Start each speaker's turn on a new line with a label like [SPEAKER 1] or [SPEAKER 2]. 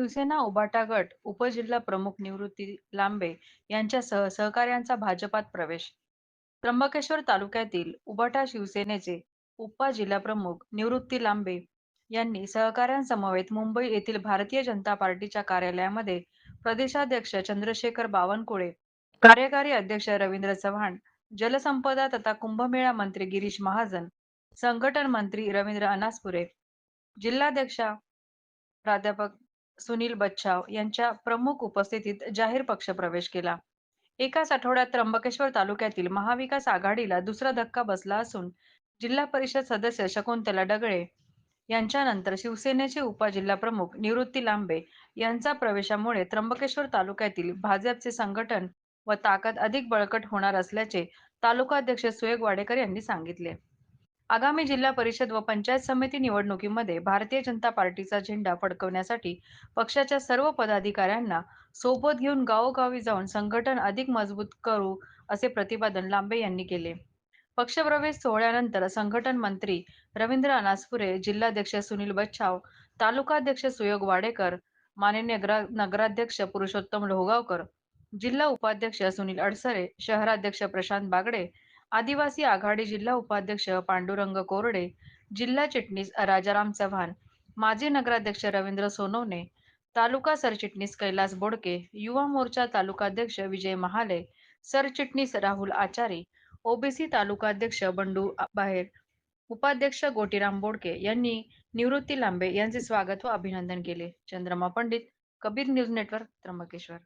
[SPEAKER 1] शिवसेना उबाटा गट उपजिल्हा प्रमुख निवृत्ती लांबे यांच्यासह सहकाऱ्यांचा भाजपात प्रवेश. त्र्यंबकेश्वर तालुक्यातील उबाटा शिवसेनेचे उपजिल्हाप्रमुख निवृत्ती लांबे यांनी सहकाऱ्यांसमवेत मुंबई येथील भारतीय जनता पार्टीच्या कार्यालयामध्ये प्रदेशाध्यक्ष चंद्रशेखर बावनकुळे कार्यकारी अध्यक्ष रवींद्र चव्हाण जलसंपदा तथा कुंभमेळा मंत्री गिरीश महाजन संघटन मंत्री रवींद्र अनासपुरे जिल्हाध्यक्षा प्राध्यापक सुनील बच्छाव यांच्या प्रमुख उपस्थितीत जाहीर पक्षप्रवेश केला. एकाच आठवड्यात त्र्यंबकेश्वर तालुक्यातील महाविकास आघाडीला दुसरा धक्का बसला असून जिल्हा परिषद सदस्य शकुंतला डगळे यांच्यानंतर शिवसेनेचे उपजिल्हाप्रमुख निवृत्ती लांबे यांचा प्रवेशामुळे त्र्यंबकेश्वर तालुक्यातील भाजपचे संघटन व ताकद अधिक बळकट होणार असल्याचे तालुकाध्यक्ष सुएग वाडेकर यांनी सांगितले. आगामी जिल्हा परिषद व पंचायत समिती निवडणुकीमध्ये भारतीय जनता पार्टीचा झेंडा फडकवण्यासाठी पक्षाच्या सर्व पदाधिकाऱ्यांना सोबत घेऊन गावोगावी जाऊन संघटन अधिक मजबूत करू असे प्रतिपादन लांबे यांनी केले. पक्षप्रवेश सोहळ्यानंतर संघटन मंत्री रवींद्र अनासपुरे जिल्हाध्यक्ष सुनील बच्छाव तालुकाध्यक्ष सुयोग वाडेकर माननीय नगराध्यक्ष पुरुषोत्तम लोहगावकर जिल्हा उपाध्यक्ष सुनील अडसरे शहराध्यक्ष प्रशांत बागडे आदिवासी आघाडी जिल्हा उपाध्यक्ष पांडुरंग कोरडे जिल्हा चिटणीस राजाराम चव्हाण माजी नगराध्यक्ष रवींद्र सोनवणे तालुका सरचिटणीस कैलास बोडके युवा मोर्चा तालुकाध्यक्ष विजय महाले सरचिटणीस राहुल आचारी ओबीसी तालुकाध्यक्ष बंडू बाहेर उपाध्यक्ष गोटीराम बोडके यांनी निवृत्ती लांबे यांचे स्वागत व अभिनंदन केले. Chandrama Pandit Kabir news network Trimbakeshwar.